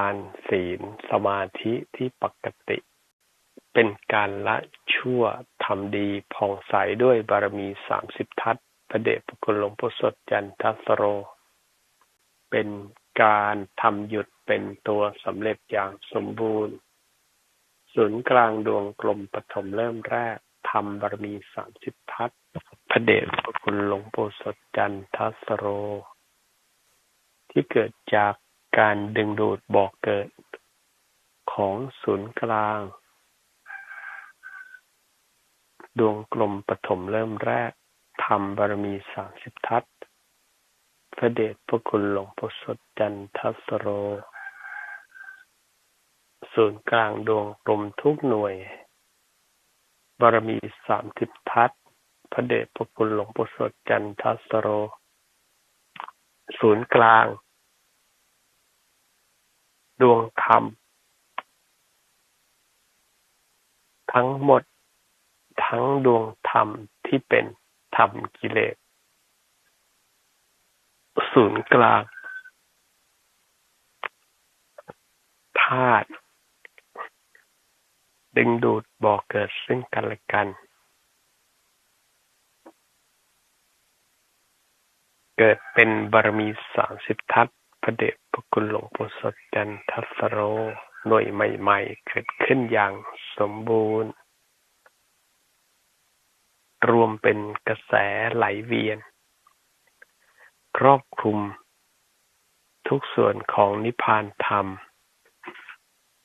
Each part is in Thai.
านศีล สมาธิที่ปกติ เป็นการละชั่วทำดีผ่องใสด้วยบารมีสามสิบทัศพระเดชพระคุณหลวงพ่อสดจันทัสโร เป็นการทำหยุดเป็นตัวสำเร็จอย่างสมบูรณ์ ศูนย์กลางดวงกลมปฐมเริ่มแรกทำบารมีสามสิบทัศพระเดชพระคุณหลวงปู่สดจันทัสโร ที่เกิดจาก การดึงดูดบอกเกิดของศูนย์กลาง ดวงกลมปฐมเริ่มแรกทำบารมีสามสิบทัศพระเดชพระคุณหลวงปู่สดจันทัสโร ศูนย์กลางดวงกลมทุกหน่วย บารมีสามสิบทัศพระเดชพระคุณหลวงปู่สดจันทัสโร ศูนย์กลาง ดวงธรรม ทั้งหมดทั้งดวงธรรมที่เป็นธรรมกิเลส ศูนย์กลางธาตุดึงดูดบ่อกเกิดซึ่งกันและกัน เกิดเป็นบารมีสามสิบทัศ พระเดชพระคุณหลวงปู่สดจันทัสโร หน่วยใหม่ๆ เกิดขึ้นอย่างสมบูรณ์ รวมเป็นกระแสไหลเวียน ครอบคลุม ทุกส่วนของนิพพานธรรม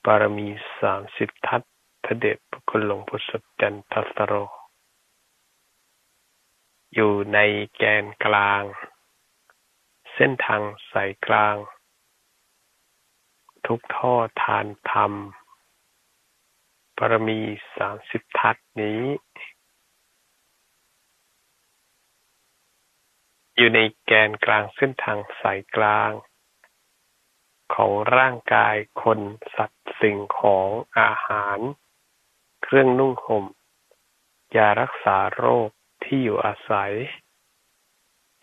บารมีสามสิบทัศพระเดชพระคุณหลวงปู่สดจันทัสโร อยู่ในแกนกลาง เส้นทางสายกลาง ทุกท่อทานธรรมปรมีสามสิบทัศนี้ อยู่ในแกนกลางเส้นทางสายกลาง ของร่างกายคนสัตว์สิ่งของอาหาร เครื่องนุ่งห่มยารักษาโรคที่อยู่อาศัย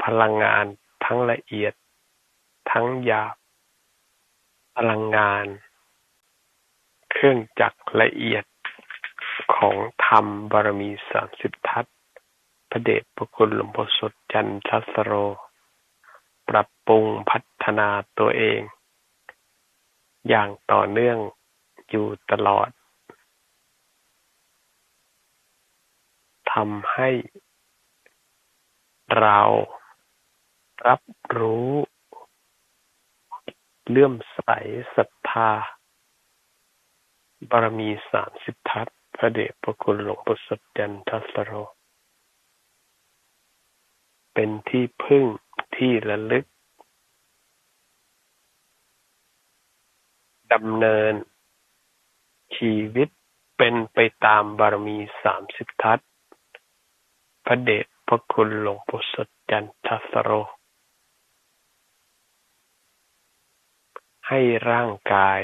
พลังงาน ทั้งละเอียด ทั้งหยาบ พลังงาน เครื่องจักรละเอียดของธรรมบารมีสามสิบทัศพระเดชพระคุณหลวงพ่อสดจันทัสโร ปรับปรุงพัฒนาตัวเอง อย่างต่อเนื่องอยู่ตลอดทำให้เรา รับรู้ เลื่อมใสศรัทธาบารมีสามสิบทัศพระเดชพระคุณหลวงปู่สดจันทัสโร เป็นที่พึ่งที่ระลึกดำเนิน ชีวิตเป็นไปตามบารมีสามสิบทัศพระเดชพระคุณหลวงปู่สดจันทัสโร ให้ร่างกาย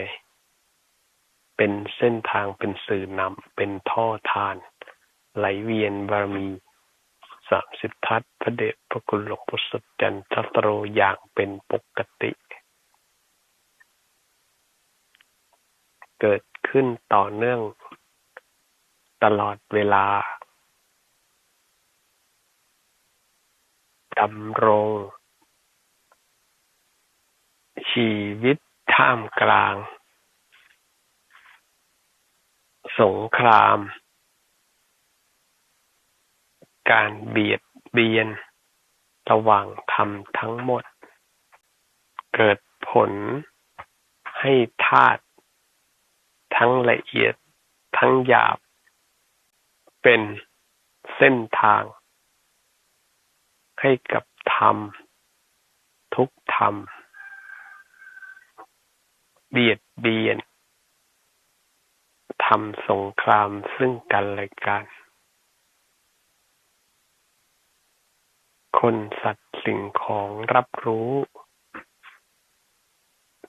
เป็นเส้นทางเป็นสื่อนำเป็นท่อทาน ไหลเวียนบารมีสามสิบทัศพระเดชพระคุณหลวงปู่สดจันทัสโรอย่างเป็นปกติ เกิดขึ้นต่อเนื่องตลอดเวลาดำรงชีวิต ท่ามกลาง สงคราม การเบียดเบียน ระหว่างธรรมทั้งหมด เกิดผลให้ธาตุทั้งละเอียดทั้งหยาบ เป็นเส้นทาง ให้กับธรรม ทุกธรรม เบียดเบียนทำสงครามซึ่งกันและกัน คนสัตว์สิ่งของรับรู้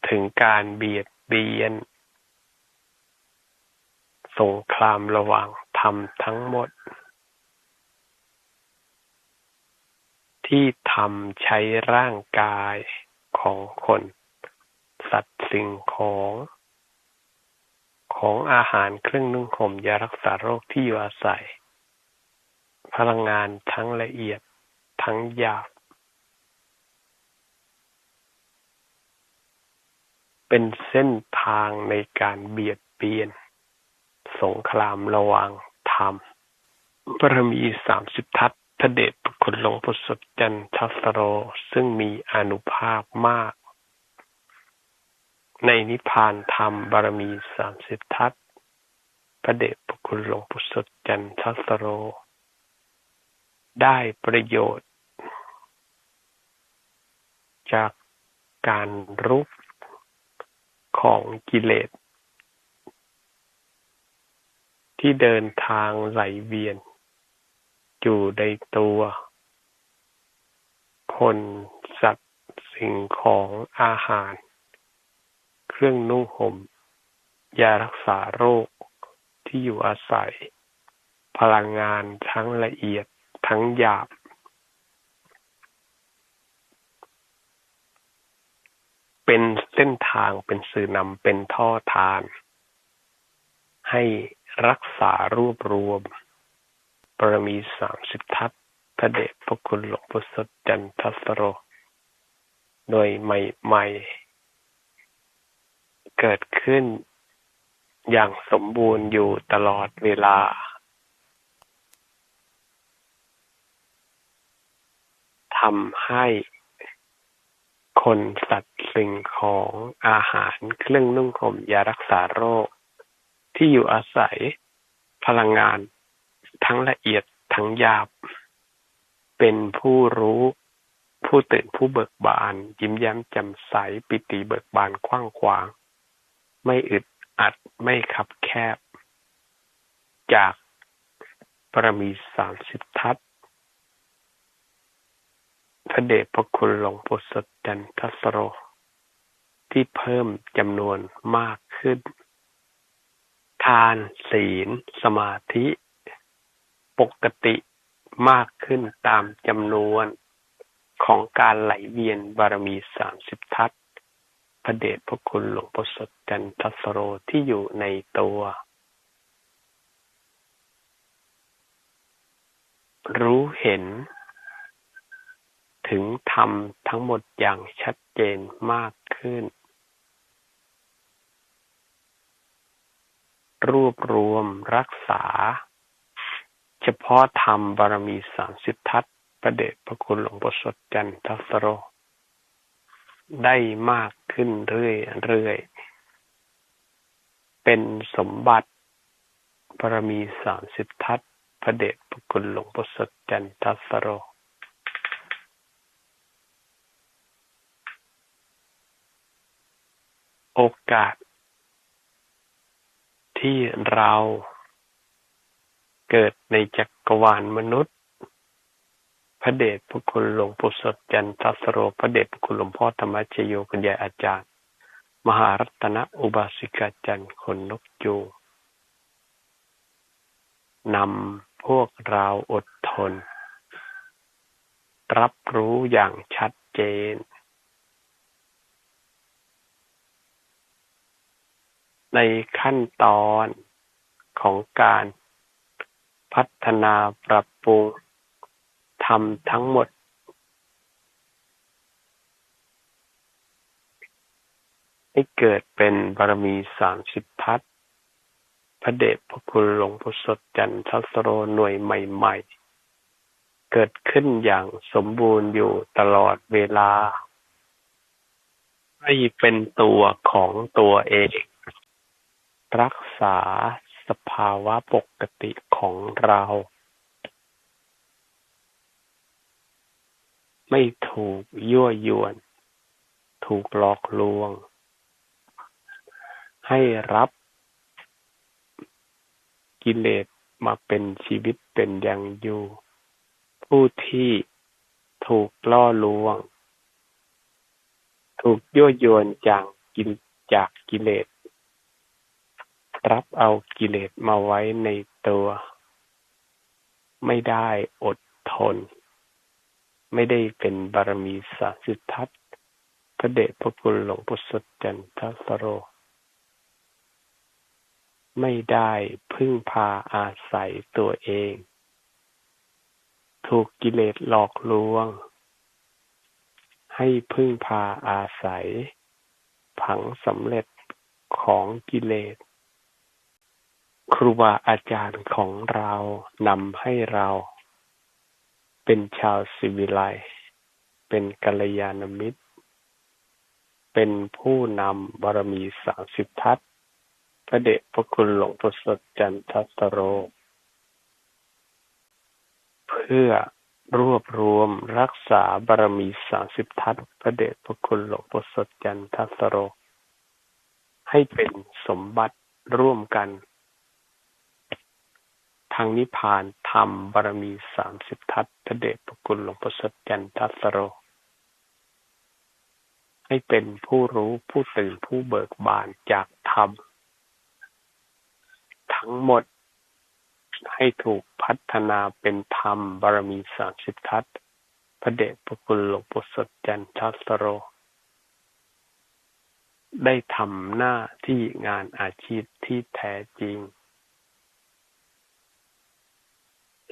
ถึงการเบียดเบียน สงครามระหว่างธรรมทั้งหมด ที่ทำใช้ร่างกายของคน สิ่งของของอาหารเครื่องนุ่งห่มยารักษาโรคที่อยู่อาศัย พลังงานทั้งละเอียดทั้งหยาบเป็นเส้นทางในการเบียดเบียน สงครามระหว่างธรรมบารมีสามสิบทัศพระเดชพระคุณหลวงพ่อสดจันทัสโร ซึ่งมีอนุภาพมาก ในนิพพานธรรมบารมีสามสิบทัศพระเดชพระคุณหลวงพ่สดจันทัสโร ได้ประโยชน์ จากการรุกของกิเลส ที่เดินทางไหลเวียน อยู่ในตัว คนสัตว์สิ่งของอาหาร เครื่องนุ่งห่ม ยารักษาโรค ที่อยู่อาศัย พลังงานทั้งละเอียดทั้งหยาบ เป็นเส้นทางเป็นสื่อนำเป็นท่อทาน ให้รักษารวบรวมปรมีสามสิบทัศพระเดชพระคุณหลวงพ่อสดจันทสโร โดยใหม่ๆเกิด ขึ้น อย่างสมบูรณ์อยู่ตลอดเวลา ทำให้คนสัตว์สิ่งของอาหารเครื่องนุ่งห่มยารักษาโรค ที่อยู่อาศัยพลังงานทั้งละเอียดทั้งหยาบ เป็นผู้รู้ผู้ตื่นผู้เบิกบาน ยิ้มแย้มแจ่มใสปิติเบิกบานกว้างขวาง ไม่อึดอัดไม่ขับแคบ จากปรมีสามสิบทัศพระเดชพระคุณหลวงปู่สดจันทสโร ที่เพิ่มจำนวนมากขึ้น ทานศีล สมาธิ ปกติมากขึ้นตามจำนวนของการไหลเวียนบารมีสามสิบทัศ พระเดชพระคุณหลวงปู่สดจันทสโรที่อยู่ในตัวรู้เห็น ถึงทำทั้งหมดอย่างชัดเจนมากขึ้น รวบรวมรักษา เฉพาะธรรมบารมีสามสิบทัศประเดชพระคุณหลวงพ่อสดจันทสโร ได้มากขึ้นเรื่อยๆ เป็นสมบัติบารมีสามสิบทัศพระเดชพระคุณหลวงพ่อสดจันทัสโรโอกาส ที่เราเกิดในจักรวาลมนุษย์ พระเดชพระคุณหลวงปู่สดจันทสโร พระเดชพระคุณหลวงพ่อธรรมชโยคุณยายอาจารย์ มหารัตนอุบาสิกาจันทร์คนนกจูนำพวกเราอดทน รับรู้อย่างชัดเจน ในขั้นตอนของการพัฒนาปรับปรุง ทำทั้งหมด ให้เกิดเป็นบารมีสามสิบทัศพระเดชพระคุณหลวงพ่อสดจันทสโรหน่วยใหม่ ๆ เกิดขึ้นอย่างสมบูรณ์อยู่ตลอดเวลา ให้เป็นตัวของตัวเอง รักษาสภาวะปกติของเรา ไม่ถูกยั่วยวน ถูกหลอกลวง ให้รับกิเลสมาเป็นชีวิตเป็นอย่างอยู่ ผู้ที่ถูกล่อลวง ถูกยั่วยวนจากกินจากกิเลส รับเอากิเลสมาไว้ในตัว ไม่ได้อดทน ไม่ได้เป็นบารมีสาสิทัตพระเดชพระคุณหลวงปู่สดจันทสโร ไม่ได้พึ่งพาอาศัยตัวเอง ถูกกิเลสหลอกลวง ให้พึ่งพาอาศัย ผังสำเร็จของกิเลส ครูบาอาจารย์ของเรานำให้เรา เป็นชาวสิวิไลเป็นกัลยาณมิตร เป็นผู้นำบารมีสามสิบทัศพระเดชพระคุณหลวงปู่สดจันทัสโร เพื่อรวบรวมรักษาบารมีสามสิบทัศพระเดชพระคุณหลวงปู่สดจันทัสโร ให้เป็นสมบัติร่วมกัน ทางนิพพานธรรมบารมีสามสิบทัศพระเดชพระคุณหลวงพ่อสัจจันทัสโร ให้เป็นผู้รู้ผู้ตื่นผู้เบิกบานจากธรรม ทั้งหมดให้ถูกพัฒนาเป็นธรรมบารมีสามสิบทัศพระเดชพระคุณหลวงพ่อสัจจันทัสโร ได้ทำหน้าที่งานอาชีพที่แท้จริง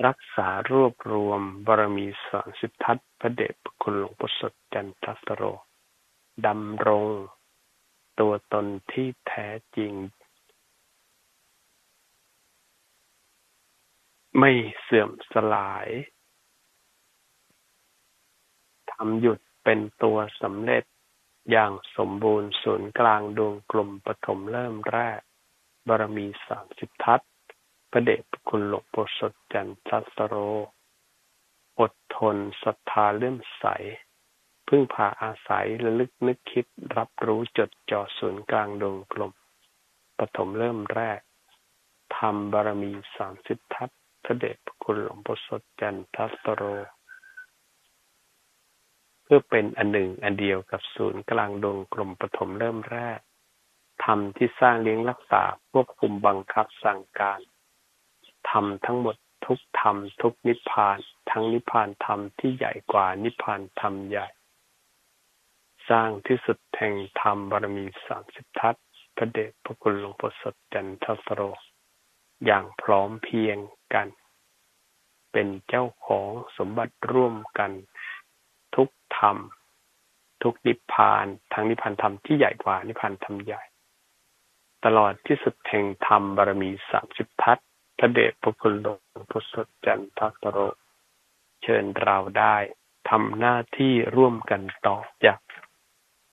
รักษารวบรวมบารมีสอนสิบทัตพระเดชพระคุณหลวงปู่สดจันทสโรดำรง ตัวตนที่แท้จริง ไม่เสื่อมสลายทำหยุดเป็นตัวสำเร็จอย่างสมบูรณ์ศูนย์กลางดวงกลมปฐมเริ่มแรกบารมีสามสิบทัศ พระเดชคุณหลวงปู่สดจันทัสโร อดทนศรัทธาเลื่อมใส พึ่งพาอาศัยระลึกนึกคิดรับรู้จดจ่อศูนย์กลางดวงกลมปฐมเริ่มแรกทำบารมีสามสิบทัศพระเดชคุณหลวงปู่สดจันทัสโร เพื่อเป็นอันหนึ่งอันเดียวกับศูนย์กลางดวงกลมปฐมเริ่มแรกธรรมที่สร้างเลี้ยงรักษาควบคุมบังคับสั่งการ ธรรมทั้งหมดทุกธรรมทุกนิพพานทั้งนิพพานธรรมที่ใหญ่กว่านิพพานธรรมใหญ่ สร้างที่สุดแห่งธรรมบารมีสามสิบทัศพระเดชพระคุณหลวงพ่อสดจันทสโร อย่างพร้อมเพียงกัน เป็นเจ้าของสมบัติร่วมกัน ทุกธรรม ทุกนิพพานทั้งนิพพานธรรมที่ใหญ่กว่านิพพานธรรมใหญ่ ตลอดที่สุดแห่งธรรมบารมีสามสิบทัศ พระเดชพระคุณหลวงพุทธจันทสโร เชิญเราได้ทำหน้าที่ร่วมกันต่อจาก